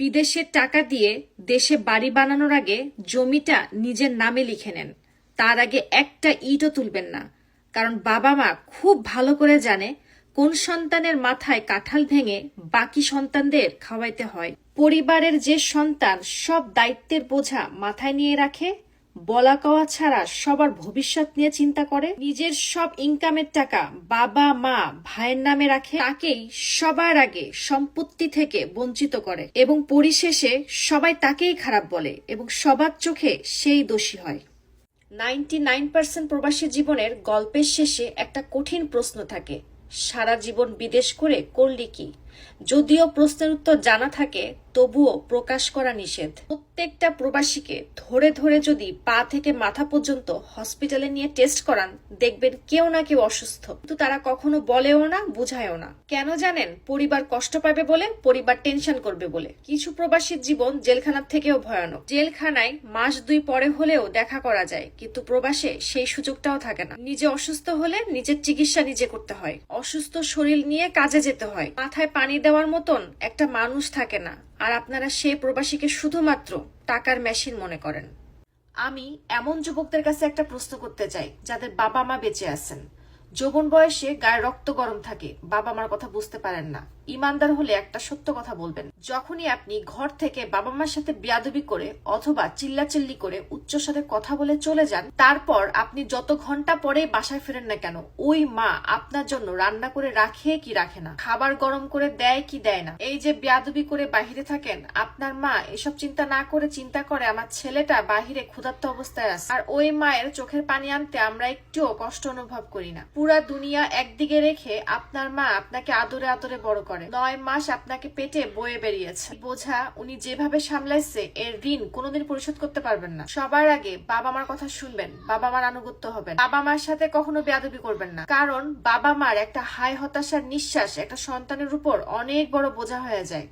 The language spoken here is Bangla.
বিদেশের টাকা দিয়ে দেশে বাড়ি বানানোর আগে জমিটা নিজের নামে লিখে নেন। তার আগে একটা ইটও তুলবেন না, কারণ বাবা মা খুব ভালো করে জানে কোন সন্তানের মাথায় কাঁঠাল ভেঙে বাকি সন্তানদের খাওয়াইতে হয়। পরিবারের যে সন্তান সব দায়িত্বের বোঝা মাথায় নিয়ে রাখে বলা কওয়া ছাড়া সবার ভবিষ্যৎ নিয়ে চিন্তা করে। নিজের সব ইনকামের টাকা বাবা, মা, ভাইয়ের নামে রাখে, তাকেই সবার আগে সম্পত্তি থেকে বঞ্চিত করে এবং পরিশেষে সবাই তাকেই খারাপ বলে এবং সবার চোখে সেই দোষী হয়। নাইনটি নাইন পার্সেন্ট প্রবাসী জীবনের গল্পের শেষে একটা কঠিন প্রশ্ন থাকে, সারা জীবন বিদেশ করে করলি কি? যদিও প্রশ্নের উত্তর জানা থাকে, তবুও প্রকাশ করা নিষেধ। প্রত্যেকটা প্রবাসীকে ধরে ধরে যদি পা থেকে মাথা পর্যন্ত হসপিটালে নিয়ে টেস্ট করান, দেখবেন কেউ না কেউ অসুস্থ। কিন্তু তারা কখনো বলেও না, বুঝায়ও না। কেন জানেন? পরিবার কষ্ট পাবে বলে, পরিবার টেনশন করবে বলে। কিছু প্রবাসীর জীবন জেলখানার থেকেও ভয়ানক। জেলখানায় মাস দুই পরে হলেও দেখা করা যায়, কিন্তু প্রবাসে সেই সুযোগটাও থাকে না। নিজে অসুস্থ হলে নিজের চিকিৎসা নিজে করতে হয়। অসুস্থ শরীর নিয়ে কাজে যেতে হয়। মাথায় পানি দেওয়ার মতন একটা মানুষ থাকে না, আর আপনারা সেই প্রবাসীকে শুধুমাত্র টাকার মেশিন মনে করেন। আমি এমন যুবকদের কাছে একটা প্রশ্ন করতে চাই, যাদের বাবা মা বেঁচে আছেন। যৌবন বয়সে গায়ে রক্ত গরম থাকে বাবা মার কথা বুঝতে পারেন না। ইমানদার হলে একটা সত্য কথা বলবেন। যখনই আপনি ঘর থেকে বাবা মার সাথে বিয়াদবি করে অথবা চিল্লাচিল্লি করে উচ্চ সাথে কথা বলে চলে যান, তারপর আপনি যত ঘণ্টা পরে বাসায় ফেরেন না কেন, ওই মা আপনার জন্য রান্না করে রাখে কি রাখে না, খাবার গরম করে দেয় কি দেয় না। এই যে বিয়াদবি করে বাহিরে থাকেন, আপনার মা এসব চিন্তা না করে চিন্তা করে আমার ছেলেটা বাহিরে ক্ষুধার্ত অবস্থায় আছে। আর ওই মায়ের চোখের পানি আনতে আমরা একটুও কষ্ট অনুভব করি না। পুরা দুনিয়া একদিকে রেখে আপনার মা আপনাকে আদরে আদরে বড় করে নয় মাস আপনাকে পেটে বয়ে বেরিয়েছে। বোঝা, উনি যেভাবে সামলাইছে, এর ঋণ কোনোদিন পরিশোধ করতে পারবেন না। সবার আগে বাবা মার কথা শুনবেন বাবা মার আনুগত্য হবেন। বাবা মার সাথে কখনো বেয়াদবি করবেন না। কারণ বাবা মার একটা হাই হতাশার নিঃশ্বাস একটা সন্তানের উপর অনেক বড় বোঝা হয়ে যায়।